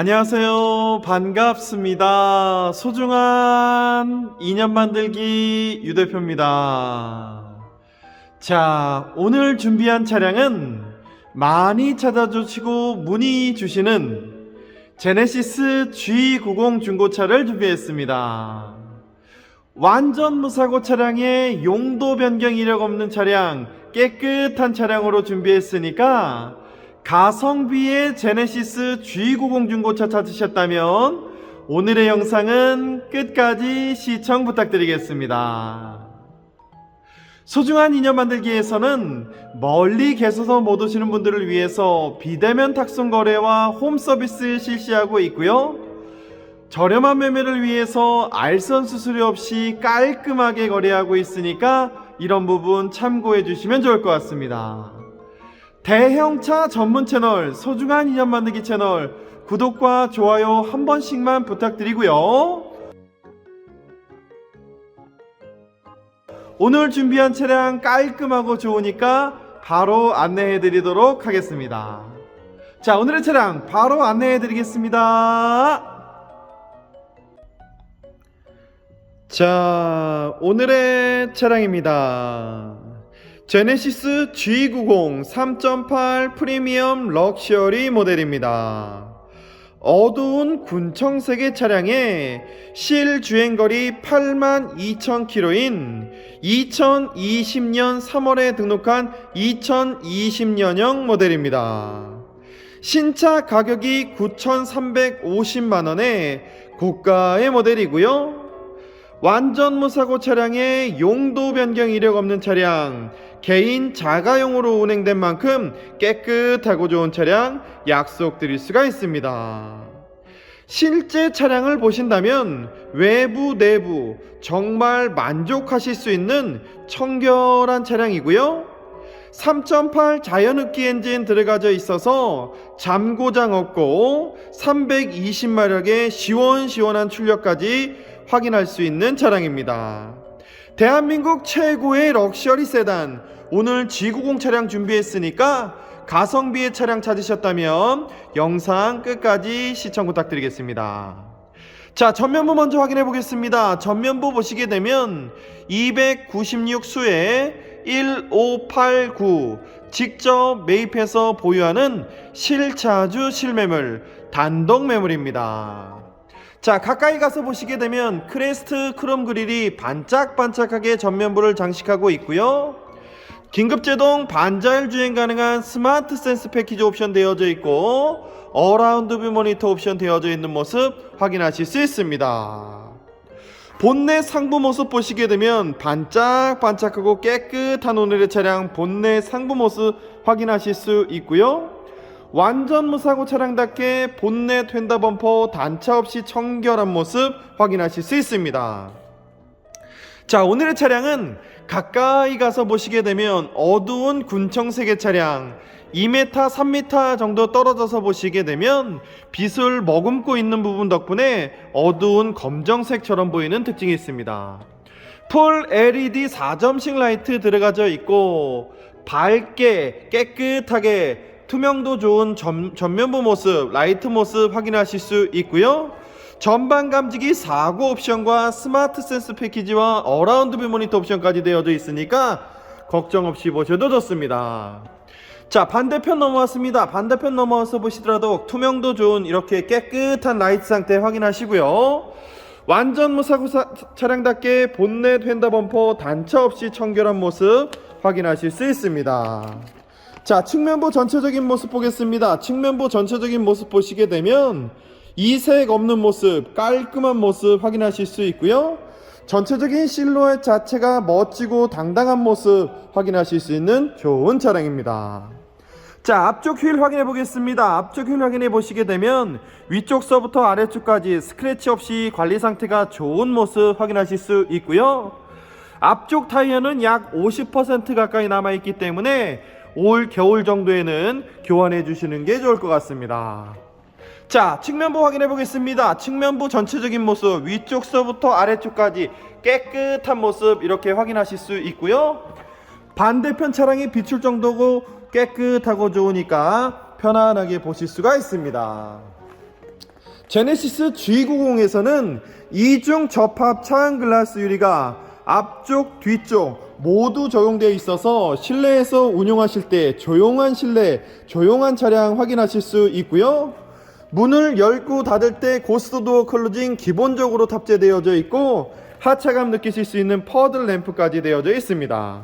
안녕하세요. 반갑습니다. 소중한 인연 만들기 유 대표입니다. 자, 오늘 준비한 차량은 많이 찾아주시고 문의 주시는 제네시스 G90 중고차를 준비했습니다. 완전 무사고 차량에 용도 변경 이력 없는 차량, 깨끗한 차량으로 준비했으니까 가성비의 제네시스 G90 중고차 찾으셨다면 오늘의 영상은 끝까지 시청 부탁드리겠습니다. 소중한 인연 만들기에서는 멀리 계셔서 못 오시는 분들을 위해서 비대면 탁송 거래와 홈 서비스 실시하고 있고요. 저렴한 매매를 위해서 알선 수수료 없이 깔끔하게 거래하고 있으니까 이런 부분 참고해 주시면 좋을 것 같습니다. 대형차 전문 채널 소중한 인연 만들기 채널 구독과 좋아요 한 번씩만 부탁드리고요. 오늘 준비한 차량 깔끔하고 좋으니까 바로 안내해 드리도록 하겠습니다. 자, 오늘의 차량 바로 안내해 드리겠습니다. 자, 오늘의 차량입니다. 제네시스 G90 3.8 프리미엄 럭셔리 모델입니다. 어두운 군청색의 차량에 실 주행거리 82,000km인 2020년 3월에 등록한 2020년형 모델입니다. 신차 가격이 9,350만원의 고가의 모델이고요. 완전 무사고 차량에 용도 변경 이력 없는 차량, 개인 자가용으로 운행된 만큼 깨끗하고 좋은 차량 약속드릴 수가 있습니다. 실제 차량을 보신다면 외부, 내부 정말 만족하실 수 있는 청결한 차량이고요. 3.8 자연흡기 엔진 들어가져 있어서 잠고장 없고 320마력의 시원시원한 출력까지 확인할 수 있는 차량입니다. 대한민국 최고의 럭셔리 세단 오늘 G90 차량 준비했으니까 가성비의 차량 찾으셨다면 영상 끝까지 시청 부탁드리겠습니다. 자, 전면부 먼저 확인해 보겠습니다. 전면부 보시게 되면 296 수에 1589 직접 매입해서 보유하는 실차주 실매물 단독 매물입니다. 자, 가까이 가서 보시게 되면 크레스트 크롬 그릴이 반짝반짝하게 전면부를 장식하고 있고요. 긴급제동 반자율 주행 가능한 스마트 센스 패키지 옵션 되어져 있고 어라운드 뷰 모니터 옵션 되어져 있는 모습 확인하실 수 있습니다. 본넷 상부 모습 보시게 되면 반짝반짝하고 깨끗한 오늘의 차량 본넷 상부 모습 확인하실 수 있고요. 완전 무사고 차량답게 본넷 휀다 범퍼 단차 없이 청결한 모습 확인하실 수 있습니다. 자, 오늘의 차량은 가까이 가서 보시게 되면 어두운 군청색의 차량 2m, 3m 정도 떨어져서 보시게 되면 빛을 머금고 있는 부분 덕분에 어두운 검정색처럼 보이는 특징이 있습니다. 풀 LED 4점식 라이트 들어가져 있고 밝게 깨끗하게 투명도 좋은 전, 전면부 모습, 라이트 모습 확인하실 수 있고요. 전방 감지기 4구 옵션과 스마트 센스 패키지와 어라운드 뷰 모니터 옵션까지 되어져 있으니까 걱정 없이 보셔도 좋습니다. 자 반대편 넘어왔습니다. 반대편 넘어와서 보시더라도 투명도 좋은 이렇게 깨끗한 라이트 상태 확인하시고요. 완전 무사고 사- 차량답게 본넷 휀다 범퍼 단차 없이 청결한 모습 확인하실 수 있습니다. 자, 측면부 전체적인 모습 보겠습니다. 측면부 전체적인 모습 보시게 되면 이색 없는 모습, 깔끔한 모습 확인하실 수 있고요. 전체적인 실루엣 자체가 멋지고 당당한 모습 확인하실 수 있는 좋은 차량입니다. 자, 앞쪽 휠 확인해 보겠습니다. 앞쪽 휠 확인해 보시게 되면 위쪽서부터 아래쪽까지 스크래치 없이 관리 상태가 좋은 모습 확인하실 수 있고요. 앞쪽 타이어는 약 50% 가까이 남아 있기 때문에 올 겨울 정도에는 교환해 주시는 게 좋을 것 같습니다. 자, 측면부 확인해 보겠습니다. 측면부 전체적인 모습, 위쪽서부터 아래쪽까지 깨끗한 모습 이렇게 확인하실 수 있고요. 반대편 차량이 비출 정도고 깨끗하고 좋으니까 편안하게 보실 수가 있습니다. 제네시스 G90에서는 이중 접합 차양 글라스 유리가 앞쪽, 뒤쪽 모두 적용되어 있어서 실내에서 운용하실 때 조용한 실내, 조용한 차량 확인하실 수 있고요. 문을 열고 닫을 때 고스트 도어 클로징 기본적으로 탑재되어져 있고 하차감 느끼실 수 있는 퍼들 램프까지 되어져 있습니다.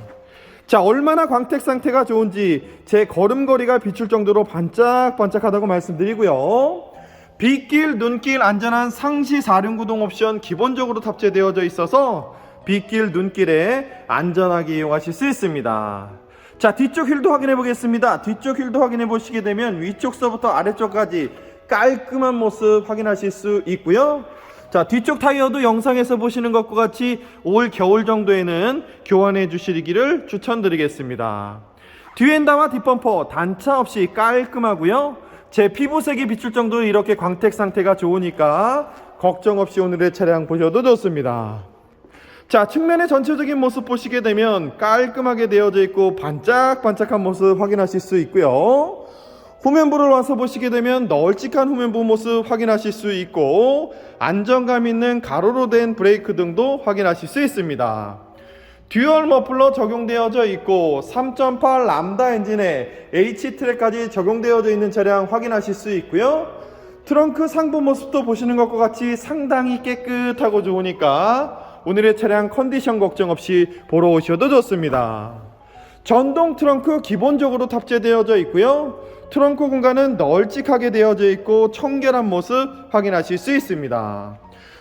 자, 얼마나 광택 상태가 좋은지 제 걸음걸이가 비출 정도로 반짝반짝하다고 말씀드리고요. 빗길, 눈길 안전한 상시 사륜구동 옵션 기본적으로 탑재되어져 있어서 빗길, 눈길에 안전하게 이용하실 수 있습니다. 자, 뒤쪽 휠도 확인해 보겠습니다. 뒤쪽 휠도 확인해 보시게 되면 위쪽서부터 아래쪽까지 깔끔한 모습 확인하실 수 있고요. 자, 뒤쪽 타이어도 영상에서 보시는 것과 같이 올 겨울 정도에는 교환해 주시기를 추천드리겠습니다. 뒤엔다와 뒷범퍼 단차 없이 깔끔하고요. 제 피부색이 비출 정도로 이렇게 광택 상태가 좋으니까 걱정 없이 오늘의 차량 보셔도 좋습니다. 자, 측면의 전체적인 모습 보시게 되면 깔끔하게 되어져 있고 반짝반짝한 모습 확인하실 수 있고요. 후면부를 와서 보시게 되면 널찍한 후면부 모습 확인하실 수 있고 안정감 있는 가로로 된 브레이크 등도 확인하실 수 있습니다. 듀얼 머플러 적용되어져 있고 3.8 람다 엔진에 H트랙까지 적용되어져 있는 차량 확인하실 수 있고요. 트렁크 상부 모습도 보시는 것과 같이 상당히 깨끗하고 좋으니까 오늘의 차량 컨디션 걱정 없이 보러 오셔도 좋습니다. 전동 트렁크 기본적으로 탑재되어져 있고요. 트렁크 공간은 널찍하게 되어져 있고 청결한 모습 확인하실 수 있습니다.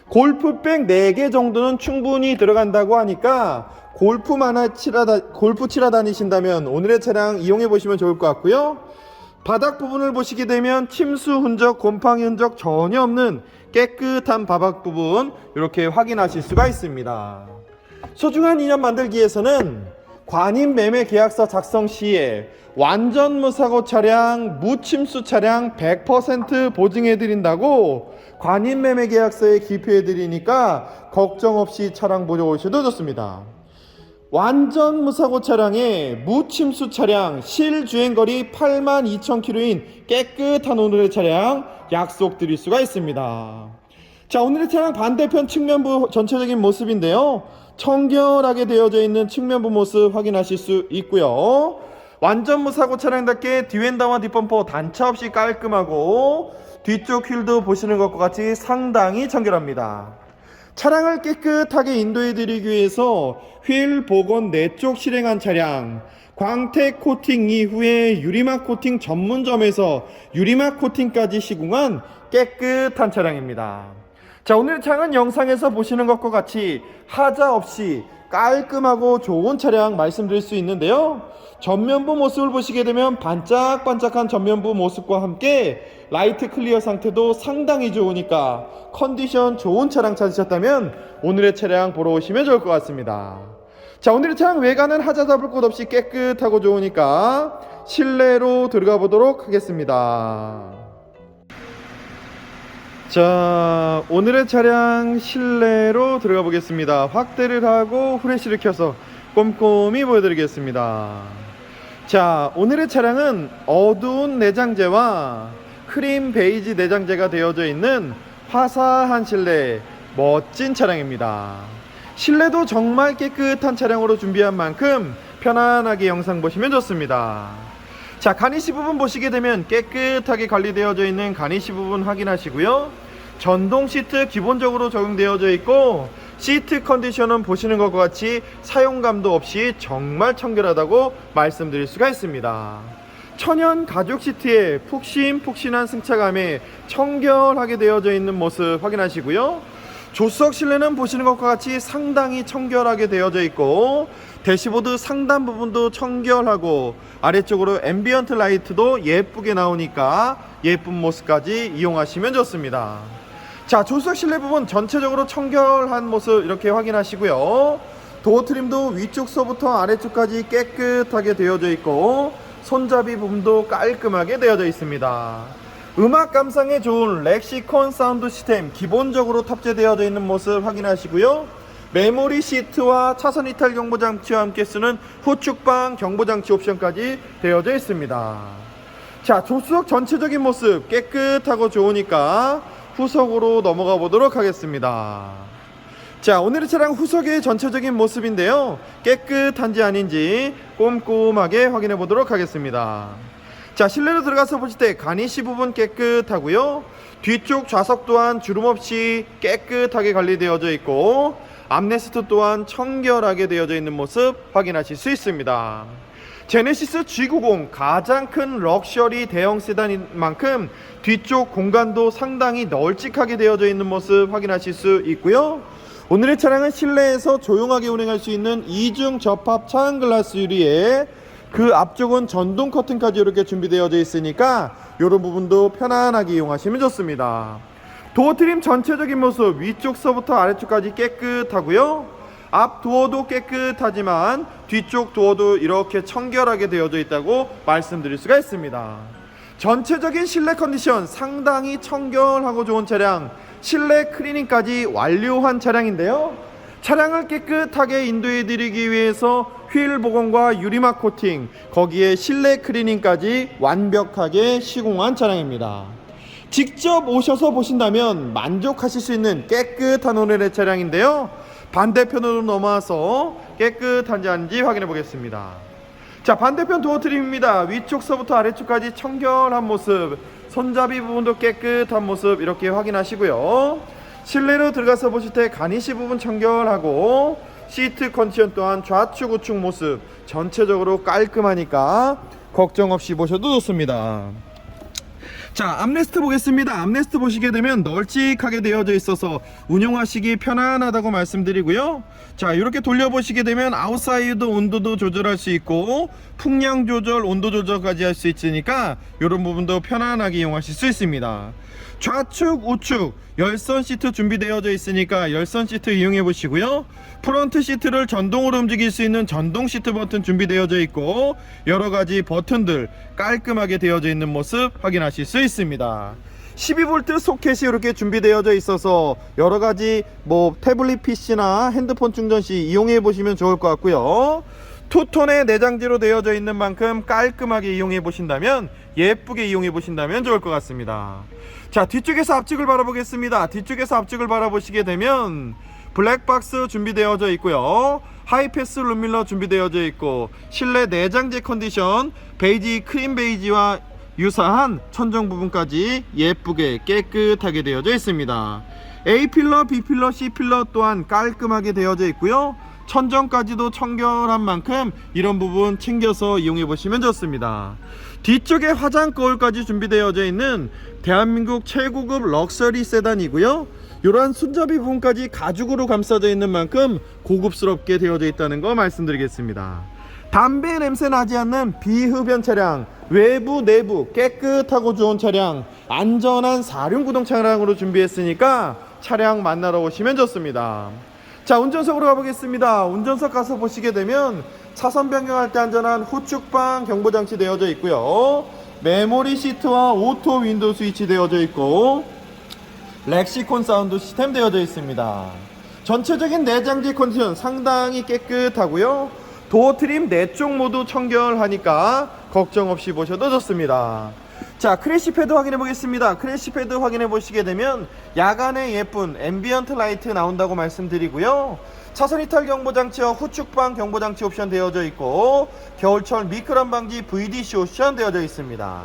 골프백 4개 정도는 충분히 들어간다고 하니까 골프만 하- 치러, 골프 치러 다니신다면 오늘의 차량 이용해 보시면 좋을 것 같고요. 바닥 부분을 보시게 되면 침수 흔적, 곰팡이 흔적 전혀 없는 깨끗한 바닥 부분 이렇게 확인하실 수가 있습니다. 소중한 인연 만들기에서는 관임 매매 계약서 작성 시에 완전 무사고 차량, 무침수 차량 100% 보증해 드린다고 관임 매매 계약서에 기표해 드리니까 걱정 없이 차량 보러 오셔도 좋습니다. 완전 무사고 차량에 무침수 차량 실주행거리 8만 2천 킬로인 깨끗한 오늘의 차량 약속 드릴 수가 있습니다. 자 오늘의 차량 반대편 측면부 전체적인 모습인데요. 청결하게 되어져 있는 측면부 모습 확인하실 수 있고요. 완전 무사고 차량답게 뒤엔다와 뒷범퍼 단차 없이 깔끔하고 뒤쪽 휠도 보시는 것과 같이 상당히 청결합니다. 차량을 깨끗하게 인도해 드리기 위해서 휠 복원 4쪽 실행한 차량 광택 코팅 이후에 유리막 코팅 전문점에서 유리막 코팅까지 시공한 깨끗한 차량입니다. 자 오늘 차량은 영상에서 보시는 것과 같이 하자 없이 깔끔하고 좋은 차량 말씀드릴 수 있는데요. 전면부 모습을 보시게 되면 반짝반짝한 전면부 모습과 함께 라이트 클리어 상태도 상당히 좋으니까 컨디션 좋은 차량 찾으셨다면 오늘의 차량 보러 오시면 좋을 것 같습니다. 자 오늘의 차량 외관은 하자 잡을 곳 없이 깨끗하고 좋으니까 실내로 들어가 보도록 하겠습니다. 자 오늘의 차량 실내로 들어가 보겠습니다. 확대를 하고 후레쉬를 켜서 꼼꼼히 보여드리겠습니다. 자 오늘의 차량은 어두운 내장재와 크림 베이지 내장재가 되어져 있는 화사한 실내 멋진 차량입니다. 실내도 정말 깨끗한 차량으로 준비한 만큼 편안하게 영상 보시면 좋습니다. 자 가니시 부분 보시게 되면 깨끗하게 관리되어져 있는 가니시 부분 확인하시고요 전동 시트 기본적으로 적용되어져 있고 시트 컨디션은 보시는 것과 같이 사용감도 없이 정말 청결하다고 말씀드릴 수가 있습니다 천연 가죽 시트에 푹신푹신한 승차감에 청결하게 되어져 있는 모습 확인하시고요 조수석 실내는 보시는 것과 같이 상당히 청결하게 되어져 있고 대시보드 상단 부분도 청결하고 아래쪽으로 앰비언트 라이트도 예쁘게 나오니까 예쁜 모습까지 이용하시면 좋습니다. 자 조수석 실내 부분 전체적으로 청결한 모습 이렇게 확인하시고요. 도어 트림도 위쪽서부터 아래쪽까지 깨끗하게 되어져 있고 손잡이 부분도 깔끔하게 되어져 있습니다. 음악 감상에 좋은 렉시콘 사운드 시스템 기본적으로 탑재되어져 있는 모습 확인하시고요. 메모리 시트와 차선 이탈 경보 장치와 함께 쓰는 후축방 경보 장치 옵션까지 되어져 있습니다. 자, 조수석 전체적인 모습 깨끗하고 좋으니까 후석으로 넘어가 보도록 하겠습니다. 자, 오늘의 차량 후석의 전체적인 모습인데요. 깨끗한지 아닌지 꼼꼼하게 확인해 보도록 하겠습니다. 자, 실내로 들어가서 보실 때 가니시 부분 깨끗하고요. 뒤쪽 좌석 또한 주름 없이 깨끗하게 관리되어져 있고 암레스트 또한 청결하게 되어져 있는 모습 확인하실 수 있습니다. 제네시스 G90 가장 큰 럭셔리 대형 세단인 만큼 뒤쪽 공간도 상당히 널찍하게 되어져 있는 모습 확인하실 수 있고요. 오늘의 차량은 실내에서 조용하게 운행할 수 있는 이중 접합 차양 글라스 유리에 그 앞쪽은 전동 커튼까지 이렇게 준비되어져 있으니까 이런 부분도 편안하게 이용하시면 좋습니다. 도어 트림 전체적인 모습 위쪽서부터 아래쪽까지 깨끗하고요. 앞 도어도 깨끗하지만 뒤쪽 도어도 이렇게 청결하게 되어져 있다고 말씀드릴 수가 있습니다. 전체적인 실내 컨디션 상당히 청결하고 좋은 차량 실내 클리닝까지 완료한 차량인데요. 차량을 깨끗하게 인도해 드리기 위해서 휠 복원과 유리막 코팅 거기에 실내 클리닝까지 완벽하게 시공한 차량입니다. 직접 오셔서 보신다면 만족하실 수 있는 깨끗한 오늘의 차량인데요. 반대편으로 넘어와서 깨끗한지 아닌지 확인해 보겠습니다. 자 반대편 도어 트림입니다. 위쪽서부터 아래쪽까지 청결한 모습, 손잡이 부분도 깨끗한 모습 이렇게 확인하시고요. 실내로 들어가서 보실 때 가니시 부분 청결하고 시트 컨디션 또한 좌측 우측 모습 전체적으로 깔끔하니까 걱정 없이 보셔도 좋습니다. 자 암레스트 보겠습니다. 암레스트 보시게 되면 널찍하게 되어져 있어서 운용하시기 편안하다고 말씀드리고요. 자 이렇게 돌려보시게 되면 아웃사이드 온도도 조절할 수 있고 풍량 조절 온도 조절까지 할 수 있으니까 이런 부분도 편안하게 이용하실 수 있습니다 좌측 우측 열선 시트 준비되어져 있으니까 열선 시트 이용해 보시고요. 프론트 시트를 전동으로 움직일 수 있는 전동 시트 버튼 준비되어져 있고 여러 가지 버튼들 깔끔하게 되어져 있는 모습 확인하실 수 있습니다. 12V 소켓이 이렇게 준비되어져 있어서 여러 가지 뭐 태블릿 PC나 핸드폰 충전 시 이용해 보시면 좋을 것 같고요. 투톤의 내장재로 되어져 있는 만큼 깔끔하게 이용해 보신다면 예쁘게 이용해 보신다면 좋을 것 같습니다. 자 뒤쪽에서 앞쪽을 바라보겠습니다. 뒤쪽에서 앞쪽을 바라보시게 되면 블랙박스 준비되어져 있고요. 하이패스 룸밀러 준비되어져 있고 실내 내장재 컨디션 베이지 크림 베이지와 유사한 천정 부분까지 예쁘게 깨끗하게 되어져 있습니다. A 필러, B 필러, C 필러 또한 깔끔하게 되어져 있고요. 천정까지도 청결한 만큼 이런 부분 챙겨서 이용해 보시면 좋습니다. 뒤쪽에 화장 거울까지 준비되어져 있는 대한민국 최고급 럭셔리 세단이고요. 이러한 손잡이 부분까지 가죽으로 감싸져 있는 만큼 고급스럽게 되어져 있다는 거 말씀드리겠습니다. 담배 냄새 나지 않는 비흡연 차량, 외부 내부 깨끗하고 좋은 차량, 안전한 사륜구동 차량으로 준비했으니까 차량 만나러 오시면 좋습니다. 자 운전석으로 가보겠습니다 운전석 가서 보시게 되면 차선 변경할 때 안전한 후측방 경보장치 되어져 있고요. 메모리 시트와 오토 윈도우 스위치 되어져 있고 렉시콘 사운드 시스템 되어져 있습니다. 전체적인 내장재 컨디션 상당히 깨끗하고요. 도어 트림 네 쪽 모두 청결하니까 걱정 없이 보셔도 좋습니다 자 크래시 패드 확인해 보겠습니다. 크래시 패드 확인해 보시게 되면 야간에 예쁜 앰비언트 라이트 나온다고 말씀드리고요. 차선 이탈 경보 장치와 후측방 경보 장치 옵션 되어져 있고 겨울철 미끄럼 방지 VDC 옵션 되어져 있습니다.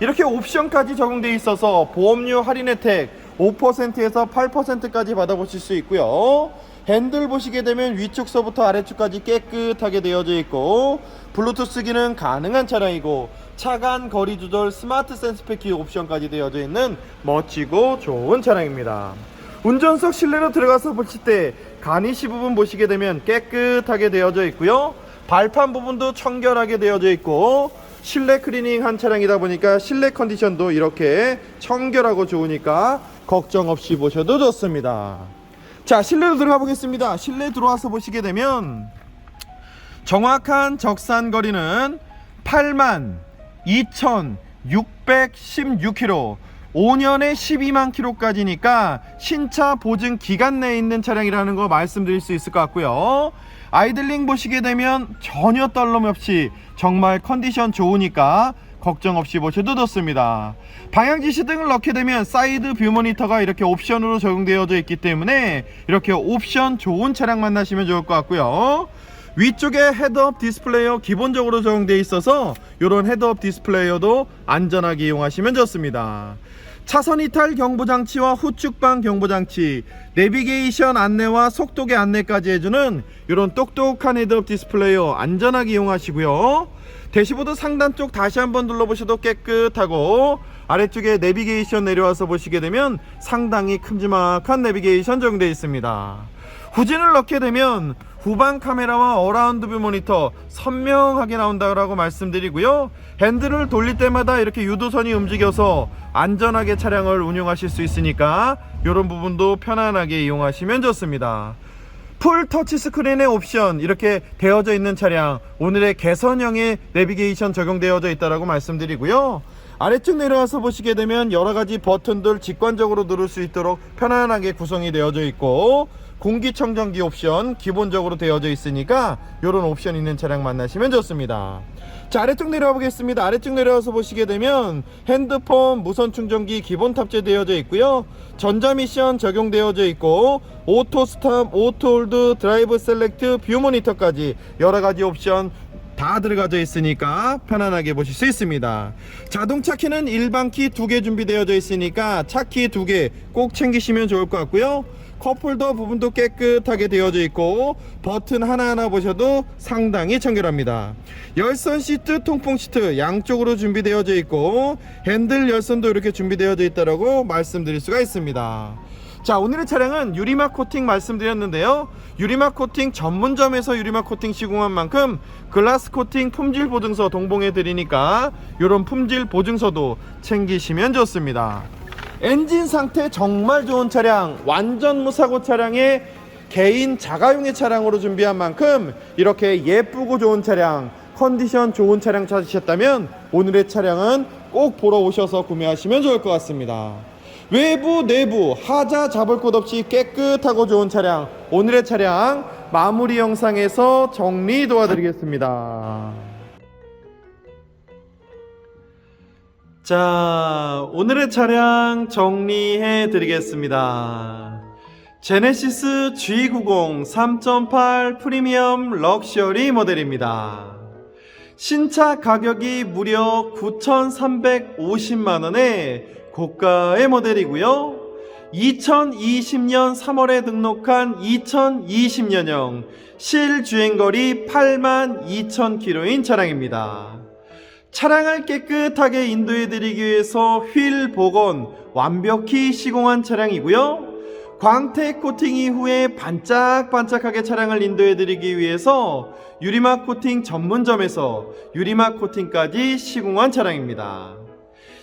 이렇게 옵션까지 적용되어 있어서 보험료 할인 혜택 5%에서 8%까지 받아보실 수 있고요 핸들 보시게 되면 위쪽서부터 아래쪽까지 깨끗하게 되어져 있고 블루투스 기능 가능한 차량이고 차간 거리 조절 스마트 센스 패키 옵션까지 되어져 있는 멋지고 좋은 차량입니다. 운전석 실내로 들어가서 보실 때 가니시 부분 보시게 되면 깨끗하게 되어져 있고요. 발판 부분도 청결하게 되어져 있고 실내 클리닝 한 차량이다 보니까 실내 컨디션도 이렇게 청결하고 좋으니까 걱정 없이 보셔도 좋습니다. 자 실내로 들어가 보겠습니다. 실내 들어와서 보시게 되면 정확한 적산 거리는 8만 2,616km 5년에 12만 킬로까지니까 신차 보증 기간 내에 있는 차량이라는 거 말씀드릴 수 있을 것 같고요. 아이들링 보시게 되면 전혀 떨림 없이 정말 컨디션 좋으니까 걱정 없이 보셔도 좋습니다. 방향지 시등을 넣게 되면 사이드 뷰 모니터가 이렇게 옵션으로 적용되어져 있기 때문에 이렇게 옵션 좋은 차량 만나시면 좋을 것 같고요. 위쪽에 헤드업 디스플레이어 기본적으로 적용되어 있어서 이런 헤드업 디스플레이어도 안전하게 이용하시면 좋습니다. 차선 이탈 경보 장치와 후측방 경보 장치, 내비게이션 안내와 속도계 안내까지 해주는 이런 똑똑한 헤드업 디스플레이어 안전하게 이용하시고요. 대시보드 상단 쪽 다시 한번 눌러보셔도 깨끗하고 아래쪽에 내비게이션 내려와서 보시게 되면 상당히 큼지막한 내비게이션 적용되어 있습니다. 후진을 넣게 되면 후방 카메라와 어라운드 뷰 모니터 선명하게 나온다고 말씀드리고요. 핸들을 돌릴 때마다 이렇게 유도선이 움직여서 안전하게 차량을 운용하실 수 있으니까 이런 부분도 편안하게 이용하시면 좋습니다. 풀 터치 스크린의 옵션 이렇게 되어져 있는 차량 오늘의 개선형의 내비게이션 적용되어져 있다라고 말씀드리고요. 아래쪽 내려와서 보시게 되면 여러 가지 버튼들 직관적으로 누를 수 있도록 편안하게 구성이 되어져 있고 공기청정기 옵션 기본적으로 되어져 있으니까 이런 옵션 있는 차량 만나시면 좋습니다. 자 아래쪽 내려와 보겠습니다. 아래쪽 내려와서 보시게 되면 핸드폰 무선 충전기 기본 탑재되어져 있고요. 전자 미션 적용되어져 있고 오토 스탑, 오토 홀드, 드라이브 셀렉트, 뷰 모니터까지 여러 가지 옵션 다 들어가져 있으니까 편안하게 보실 수 있습니다. 자동차 키는 일반 키 두 개 준비되어져 있으니까 차 키 두 개 꼭 챙기시면 좋을 것 같고요. 컵홀더 부분도 깨끗하게 되어져 있고 버튼 하나하나 보셔도 상당히 청결합니다. 열선 시트, 통풍 시트 양쪽으로 준비되어져 있고 핸들 열선도 이렇게 준비되어져 있다고 말씀드릴 수가 있습니다. 자 오늘의 차량은 유리막 코팅 말씀드렸는데요 유리막 코팅 전문점에서 유리막 코팅 시공한 만큼 글라스 코팅 품질 보증서 동봉해 드리니까 이런 품질 보증서도 챙기시면 좋습니다 엔진 상태 정말 좋은 차량 완전 무사고 차량의 개인 자가용의 차량으로 준비한 만큼 이렇게 예쁘고 좋은 차량 컨디션 좋은 차량 찾으셨다면 오늘의 차량은 꼭 보러 오셔서 구매하시면 좋을 것 같습니다. 외부 내부 하자 잡을 것 없이 깨끗하고 좋은 차량. 오늘의 차량 마무리 영상에서 정리 도와드리겠습니다 자 오늘의 차량 정리해 드리겠습니다 제네시스 G90 3.8 프리미엄 럭셔리 모델입니다 신차 가격이 무려 9,350만원에 고가의 모델이고요. 2020년 3월에 등록한 2020년형 실주행거리 8만 2천 킬로인 차량입니다. 차량을 깨끗하게 인도해드리기 위해서 휠 복원 완벽히 시공한 차량이고요. 광택 코팅 이후에 반짝반짝하게 차량을 인도해드리기 위해서 유리막 코팅 전문점에서 유리막 코팅까지 시공한 차량입니다.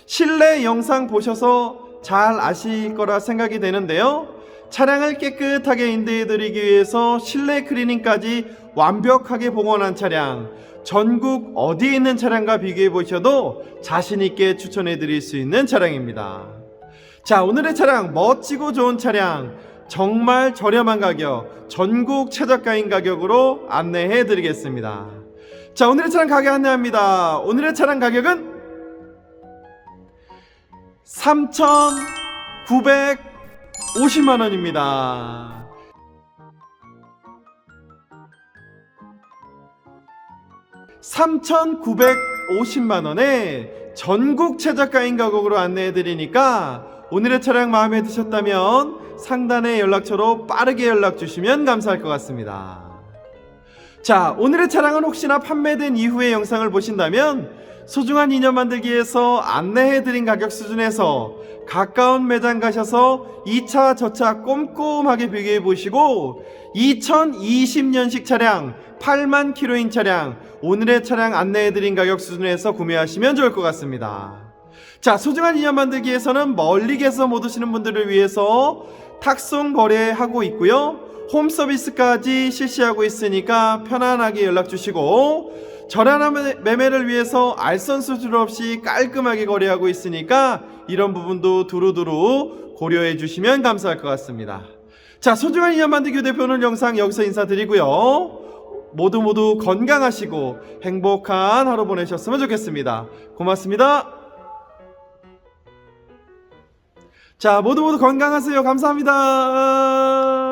실내 영상 보셔서 잘 아실 거라 생각이 되는데요. 차량을 깨끗하게 인도해드리기 위해서 실내 클리닝까지 완벽하게 복원한 차량. 전국 어디에 있는 차량과 비교해 보셔도 자신있게 추천해 드릴 수 있는 차량입니다. 자, 오늘의 차량 멋지고 좋은 차량. 정말 저렴한 가격, 전국 최저가인 가격으로 안내해 드리겠습니다. 자, 오늘의 차량 가격 안내합니다. 오늘의 차량 가격은 3,950만 원입니다. (3,950만 원에) 전국 최저가인 가격으로 안내해 드리니까 오늘의 차량 마음에 드셨다면 상단의 연락처로 빠르게 연락 주시면 감사할 것 같습니다. 자, 오늘의 차량은 혹시나 판매된 이후의 영상을 보신다면 소중한 인연 만들기 위해서 안내해드린 가격 수준에서 가까운 매장 가셔서 2차, 저 차 꼼꼼하게 비교해 보시고 2020년식 차량 8만 킬로인 차량 오늘의 차량 안내해드린 가격 수준에서 구매하시면 좋을 것 같습니다. 자, 소중한 인연 만들기 위해서는 멀리 계서 못 오시는 분들을 위해서 탁송 거래하고 있고요. 홈 서비스까지 실시하고 있으니까 편안하게 연락 주시고 저렴한 매매를 위해서 알선 수수료 없이 깔끔하게 거래하고 있으니까 이런 부분도 두루두루 고려해 주시면 감사할 것 같습니다. 자, 소중한 인연 만들기 대표는 영상 여기서 인사드리고요. 모두 모두 건강하시고 행복한 하루 보내셨으면 좋겠습니다. 고맙습니다. 자, 모두 모두 건강하세요. 감사합니다.